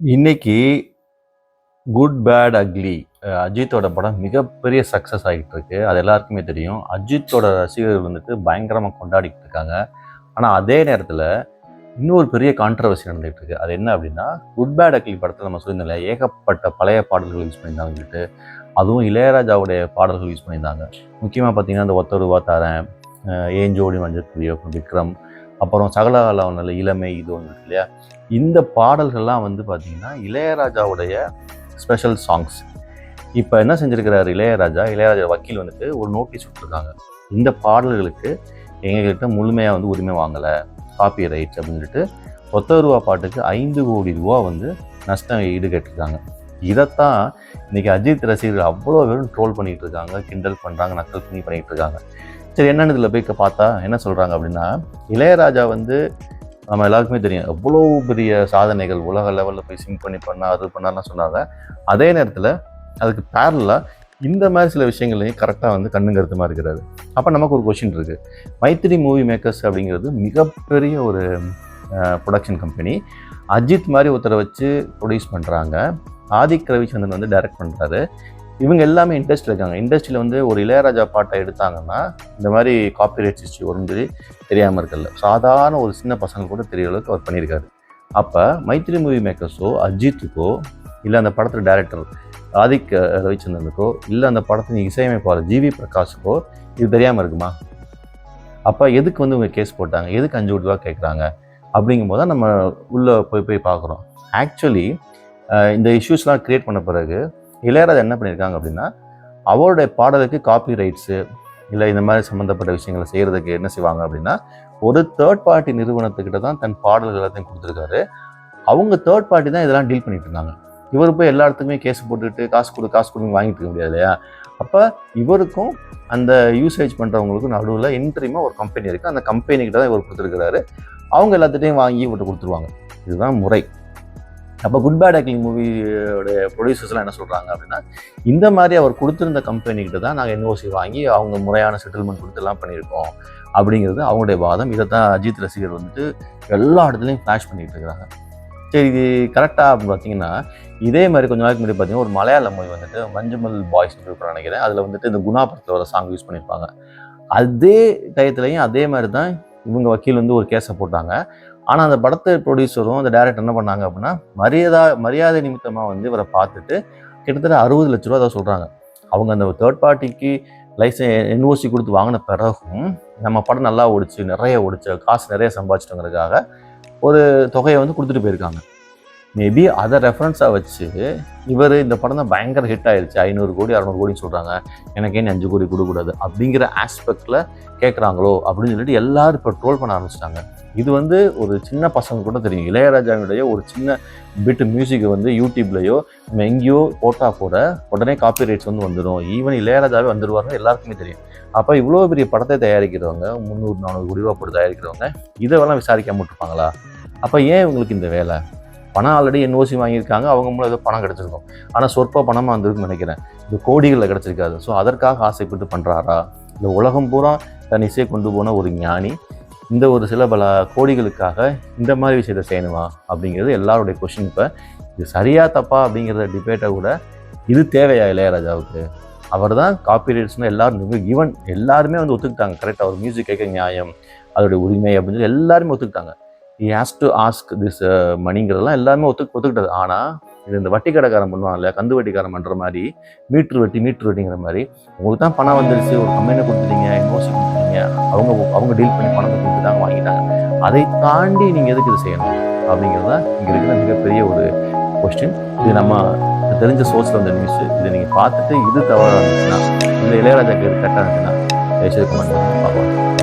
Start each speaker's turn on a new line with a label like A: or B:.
A: இன்னைக்கு good bad ugly அஜித்தோட படம் மிகப்பெரிய சக்ஸஸ் ஆகிட்டு இருக்கு அது எல்லாருக்குமே தெரியும். அஜித்தோட ரசிகர்கள் வந்துட்டு பயங்கரமாக கொண்டாடிட்டு இருக்காங்க. ஆனால் அதே நேரத்தில் இன்னொரு பெரிய கான்ட்ரவர்சி நடந்துகிட்டு இருக்கு. அது என்ன அப்படின்னா குட் பேட் அக்லி படத்தில் நம்ம சொல்லியிருந்தோம்ல ஏகப்பட்ட பழைய பாடல்கள் யூஸ் பண்ணியிருந்தாங்க சொல்லிட்டு அதுவும் இளையராஜாவுடைய பாடல்கள் யூஸ் பண்ணியிருந்தாங்க. முக்கியமாக பார்த்தீங்கன்னா இந்த ஒத்த ரூபா தரேன் மஞ்சள் விக்ரம் அப்புறம் சகலகலாவனில் இளமை இது ஒன்று இல்லையா? இந்த பாடல்கள்லாம் வந்து பார்த்திங்கன்னா இளையராஜாவுடைய ஸ்பெஷல் சாங்ஸ் இப்போ என்ன செஞ்சிருக்கிறாரு இளையராஜா? இளையராஜா வக்கீல் வந்துட்டு ஒரு நோட்டீஸ் விட்டுருக்காங்க இந்த பாடல்களுக்கு எங்ககிட்ட முழுமையாக வந்து உரிமை வாங்கலை. காப்பி ரைட்ஸ் அப்படின்னு சொல்லிட்டு ஒத்த ரூபா பாட்டுக்கு ஐந்து கோடி ரூபா வந்து நஷ்டம் ஈடு கேட்டிருக்காங்க இதைத்தான் இன்றைக்கி அஜித் ரசிகர்கள் அவ்வளோ பேரும் ட்ரோல் பண்ணிகிட்டு இருக்காங்க கிண்டல் பண்ணுறாங்க நக்கல் பண்ணி பண்ணிகிட்டு இருக்காங்க. சரி என்னன்னு இதில் போய் பார்த்தா என்ன சொல்கிறாங்க அப்படின்னா இளையராஜா வந்து நம்ம எல்லாருக்குமே தெரியும் எவ்வளோ பெரிய சாதனைகள் உலக லெவலில் போய் சிங் பண்ணி பண்ணா அது பண்ணாலாம் சொன்னாங்க. அதே நேரத்தில் அதுக்கு பேரலாக இந்த மாதிரி சில விஷயங்களையும் கரெக்டாக வந்து கண்ணுங்கிறதுமா இருக்கிறாரு அப்போ நமக்கு ஒரு கொஷின் இருக்குது மைத்திரி மூவி மேக்கர்ஸ் அப்படிங்கிறது மிகப்பெரிய ஒரு ப்ரொடக்ஷன் கம்பெனி அஜித் மாதிரி ஒருத்தரை வச்சு ப்ரொடியூஸ் பண்ணுறாங்க ஆதிக் ரவிச்சந்திரன் வந்து டைரக்ட் பண்ணுறாரு இவங்க எல்லாமே இண்டஸ்ட்ரியில் இருக்காங்க. இண்டஸ்ட்ரியில் வந்து ஒரு இளையராஜா பாட்டை எடுத்தாங்கன்னா இந்த மாதிரி காப்பிரைட் இஷ்யூ வரும் சொல்லி தெரியாமல் இருக்கல சாதாரண ஒரு சின்ன பசங்க கூட தெரிய அளவுக்கு அவர் பண்ணியிருக்காரு. அப்போ மைத்ரி மூவி மேக்கர்ஸோ அஜித்துக்கோ இல்லை அந்த படத்தில் டைரக்டர் ஆதிக் ரவிச்சந்திரனுக்கோ இல்லை அந்த படத்தின் இசையமைப்பாளர் ஜிவி பிரகாஷுக்கோ இது தெரியாமல் இருக்குமா? அப்போ எதுக்கு வந்து இவங்க கேஸ் போட்டாங்க? எதுக்கு அஞ்சு கோடி ரூபா கேட்குறாங்க அப்படிங்கும்போது தான் நம்ம உள்ளே போய் போய் பார்க்குறோம். ஆக்சுவலி இந்த இஷ்யூஸ்லாம் க்ரியேட் பண்ண பிறகு இளையராஜா என்ன பண்ணியிருக்காங்க அப்படின்னா அவருடைய பாடலுக்கு காப்பி ரைட்ஸு இல்லை இந்த மாதிரி சம்மந்தப்பட்ட விஷயங்களை செய்கிறதுக்கு என்ன செய்வாங்க அப்படின்னா ஒரு தேர்ட் பார்ட்டி நிறுவனத்துக்கிட்ட தான் தன் பாடல்கள் எல்லாத்தையும் கொடுத்துருக்காரு. அவங்க தேர்ட் பார்ட்டி தான் இதெல்லாம் டீல் பண்ணிட்டு இருந்தாங்க. இவர் போய் எல்லா இடத்துக்குமே கேஸ் போட்டுட்டு காசு கொடு காசு கொடுங்க வாங்கிட்டு இருக்க முடியாது இல்லையா? அப்போ இவருக்கும் அந்த யூசேஜ் பண்ணுறவங்களுக்கும் நடுவில் இன்ட்ரீமாக ஒரு கம்பெனி இருக்குது அந்த கம்பெனிக்கிட்ட தான் இவர் கொடுத்துருக்கிறாரு. அவங்க எல்லாத்துட்டையும் வாங்கி இவர்கிட்ட கொடுத்துருவாங்க. இதுதான் முறை. அப்போ குட் பேட் ஆக்லிங் மூவியோடைய ப்ரொடியூசர்ஸ்லாம் என்ன சொல்கிறாங்க அப்படின்னா இந்த மாதிரி அவர் கொடுத்துருந்த கம்பெனிக்கிட்ட தான் நாங்கள் என்ஓசி வாங்கி அவங்க முறையான செட்டில்மெண்ட் கொடுத்துலாம் பண்ணியிருக்கோம் அப்படிங்கிறது அவங்களுடைய வாதம். இதை தான் அஜித் ரசிகர் வந்துட்டு எல்லா இடத்துலையும் ஃப்ளாஷ் பண்ணிகிட்டு இருக்கிறாங்க. சரி இது கரெக்டாக அப்படின்னு பார்த்தீங்கன்னா இதே மாதிரி கொஞ்ச நாளைக்கு முன்னாடி பார்த்தீங்கன்னா ஒரு மலையாள மூவி வந்துட்டு மஞ்சமல் பாய்ஸ் இப்போ நினைக்கிறேன். அதில் வந்துட்டு இந்த குணா படத்தில் வர சாங் யூஸ் பண்ணியிருப்பாங்க. அதே டயத்துலையும் அதே மாதிரி தான் இவங்க வக்கீல் வந்து ஒரு கேஸை போட்டாங்க. ஆனால் அந்த படத்தை ப்ரொடியூசரும் அந்த டேரக்டர் என்ன பண்ணாங்க அப்படின்னா மரியாதா மரியாதை நிமித்தமாக வந்து இவரை பார்த்துட்டு கிட்டத்தட்ட அறுபது லட்ச ரூபா தான் சொல்கிறாங்க அவங்க அந்த தேர்ட் பார்ட்டிக்கு லைசன் என்ஓசி கொடுத்து வாங்கின பிறகும் நம்ம படம் நல்லா ஓடிச்சு நிறைய ஓடிச்சு காசு நிறைய சம்பாதிச்சிட்டோங்கிறதுக்காக ஒரு தொகையை வந்து கொடுத்துட்டு போயிருக்காங்க. மேபி அதை ரெஃபரன்ஸாக வச்சு இவர் இந்த படம் தான் பயங்கர ஹிட் ஆயிடுச்சு ஐநூறு கோடி அறநூறு கோடின்னு சொல்கிறாங்க எனக்கு ஏன் அஞ்சு கோடி கொடுக்கூடாது அப்படிங்கிற ஆஸ்பெக்டில் கேட்குறாங்களோ அப்படின்னு சொல்லிட்டு எல்லாரும் இப்போ ட்ரோல் பண்ண ஆரம்பிச்சிட்டாங்க. இது வந்து ஒரு சின்ன பசங்க கூட தெரியும். இளையராஜாவினுடைய ஒரு சின்ன பிட் மியூசிக்கை வந்து யூடியூப்லேயோ நம்ம எங்கேயோ போட்டால் கூட உடனே காப்பி ரைட்ஸ் வந்து வந்துடும் ஈவன் இளையராஜாவே வந்துடுவாருன்னு எல்லாருக்குமே தெரியும். அப்போ இவ்வளோ பெரிய படத்தை தயாரிக்கிறவங்க முந்நூறு நானூறு கோடி ரூபா போட்டு தயாரிக்கிறவங்க இதெல்லாம் விசாரிக்காம விட்டுருப்பாங்களா? அப்போ ஏன் இவங்களுக்கு இந்த வேலை? பணம் ஆல்ரெடி என்ஓசி வாங்கியிருக்காங்க அவங்க மூலம் ஏதோ பணம் கிடச்சிருக்கும். ஆனால் சொற்ப பணமாக இருந்திருக்குன்னு நினைக்கிறேன். இது கோடிகளில் கிடச்சிருக்காது. ஸோ அதற்காக ஆசைப்பட்டு பண்ணுறாரா இந்த உலகம் பூரா தன் இசையை கொண்டு போன ஒரு ஞானி. இந்த ஒரு சில பல கோடிகளுக்காக இந்த மாதிரி விஷயத்தை செய்யணுமா? அப்படிங்கிறது எல்லாருடைய கொஷின் இப்போ இது சரியா தப்பா அப்படிங்கிறத டிபேட்டை கூட இது தேவையா இளையராஜாவுக்கு? அவர் தான் காப்பிரைட்ஸ்னு எல்லாரும் ஈவன் எல்லாருமே வந்து ஒத்துக்கிட்டாங்க. கரெக்டாக ஒரு மியூசிக் கேட்க நியாயம் அதோடைய உரிமை அப்படின்னு சொல்லி எல்லாருமே ஒத்துக்கிட்டாங்க. He has to ask this மணிங்கிறதெல்லாம் எல்லாமே ஒத்து ஒத்துக்கிட்டது. ஆனால் இது இந்த வட்டி கடைக்காரன் பண்ணுவாங்க இல்லையா? கந்து வட்டிக்காரன் பண்ணுற மாதிரி மீட்ரு வட்டி மீட்ரு வட்டிங்கிற மாதிரி உங்களுக்கு தான் பணம் வந்துருச்சு ஒரு கம்பெனி கொடுத்துட்டீங்க இன்வெஸ்ட் கொடுத்துட்டீங்க அவங்க அவங்க டீல் பண்ணி பணத்தை கொடுத்துட்டாங்க வாங்கிட்டாங்க. அதை தாண்டி நீங்கள் எதுக்கு இது செய்யணும்? அப்படிங்கிறது தான் இங்கே இருக்கிற மிகப்பெரிய ஒரு கொஸ்டின் இது நம்ம தெரிஞ்ச சோர்ஸில் வந்த நியூஸ் இதை நீங்கள் பார்த்துட்டு இது தவறாக இருந்துச்சுன்னா இந்த இளையராஜாக்கு கரெக்டாக இருந்துச்சுன்னா தயவுசெய்து கமெண்ட் பண்ணி பார்க்கலாம்.